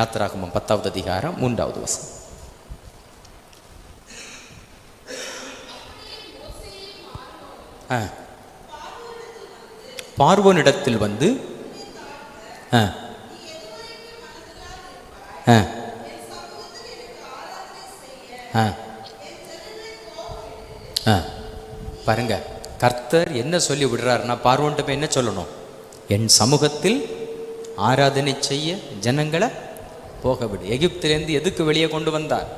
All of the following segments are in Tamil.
யாத்திராகமம் பத்தாவது அதிகாரம் மூன்றாவது வசம் பார்வனிடத்தில் பார்வோனிடத்தில் வந்து ஆ. ஆ. ஆ. ஆ. பாருங்க கர்த்தர் என்ன சொல்லி விடுறாருன்னா பார்வோன்ட்ட என்ன சொல்லணும்? என் சமூகத்தில் ஆராதனை செய்ய ஜனங்களை போக விடு எகிப்திலேருந்து எதுக்கு வெளியே கொண்டு வந்தார்?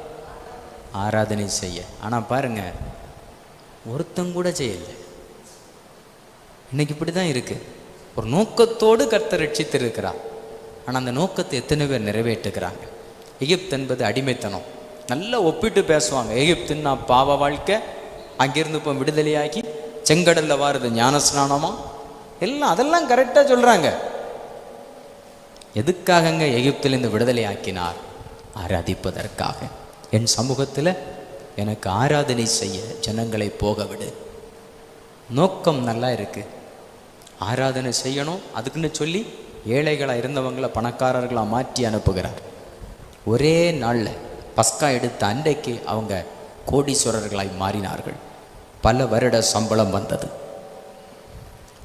ஆராதனை செய்ய. ஆனால் பாருங்க ஒருத்தங்கூட செய்யலை. இன்னைக்கு இப்படி தான் இருக்குது ஒரு நோக்கத்தோடு கர்த்தர் ரட்சித்திருக்கிறார். ஆனால் அந்த நோக்கத்தை எத்தனை பேர் நிறைவேற்றுக்கிறாங்க எகிப்து என்பது அடிமைத்தனம். நல்லா ஒப்பிட்டு பேசுவாங்க. எகிப்துன்னா பாவ வாழ்க்கை அங்கிருந்து இப்போ விடுதலையாக்கி செங்கடல்ல வாருது ஞானஸ்நானமாக எல்லாம் அதெல்லாம் கரெக்டாக சொல்கிறாங்க எதுக்காகங்க எகிப்திலிருந்து விடுதலை ஆக்கினார்? ஆராதிப்பதற்காக. என் சமூகத்தில் எனக்கு ஆராதனை செய்ய ஜனங்களை போக விடு. நோக்கம் நல்லா இருக்குது ஆராதனை செய்யணும். அதுக்குன்னு சொல்லி ஏழைகளாக இருந்தவங்கள பணக்காரர்களாக மாற்றி அனுப்புகிறார். ஒரே நாளில் பஸ்கா எடுத்த அன்றைக்கு அவங்க கோடீஸ்வரர்களாய் மாறினார்கள். பல வருட சம்பளம் வந்தது.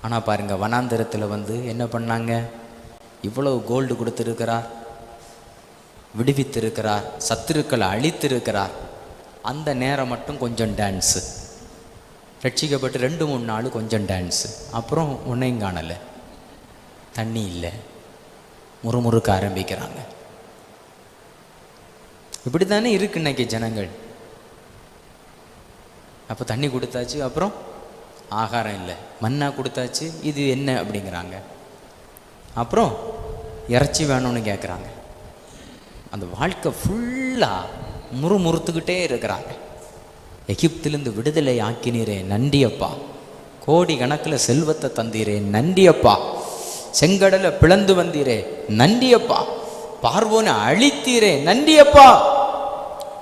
ஆனால் பாருங்க வனாந்திரத்தில் வந்து என்ன பண்ணாங்க? இவ்வளவு கோல்டு கொடுத்திருக்கிறார்? விடுவித்திருக்கிறார். சத்துருக்களை அழித்திருக்கிறார். அந்த நேரம் மட்டும் கொஞ்சம் டான்ஸு ரட்சிக்கப்பட்டு ரெண்டு மூணு நாள் கொஞ்சம் டான்ஸு அப்புறம் ஒன்றையும் காணலை. தண்ணி இல்லை. முறுமுறுக்க ஆரம்பிக்கிறாங்க. இப்படி தானே இருக்கு இன்னைக்கு ஜனங்கள். அப்போ தண்ணி கொடுத்தாச்சு அப்புறம் ஆகாரம் இல்லை. மண்ணா கொடுத்தாச்சு இது என்ன அப்படிங்கிறாங்க. அப்புறம் இறைச்சி வேணும்னு கேட்குறாங்க அந்த வாழ்க்கை ஃபுல்லாக முறுமுறுத்துக்கிட்டே இருக்கிறாங்க. எகிப்திலிருந்து விடுதலை ஆக்கினீரே நன்றியப்பா. கோடி கணக்கில் செல்வத்தை தந்தீரே நன்றியப்பா. செங்கடலை பிளந்து வந்தீரே நன்றியப்பா. பார்வோனை அழித்தீரே நன்றியப்பா.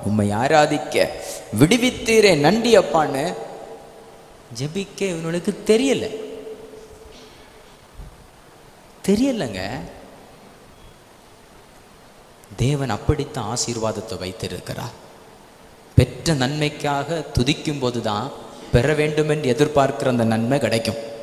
உம்மை ஆராதிக்க விடுவித்தீரே நன்றியப்பான்னு ஜபிக்க இவனுக்கு தெரியல. தெரியலங்க. தேவன் அப்படித்தான் ஆசீர்வாதத்தை வைத்திருக்கிறார். பெற்ற நன்மைக்காக துதிக்கும் போதுதான் பெற வேண்டும் என்று எதிர்பார்க்கிற அந்த நன்மை கிடைக்கும்.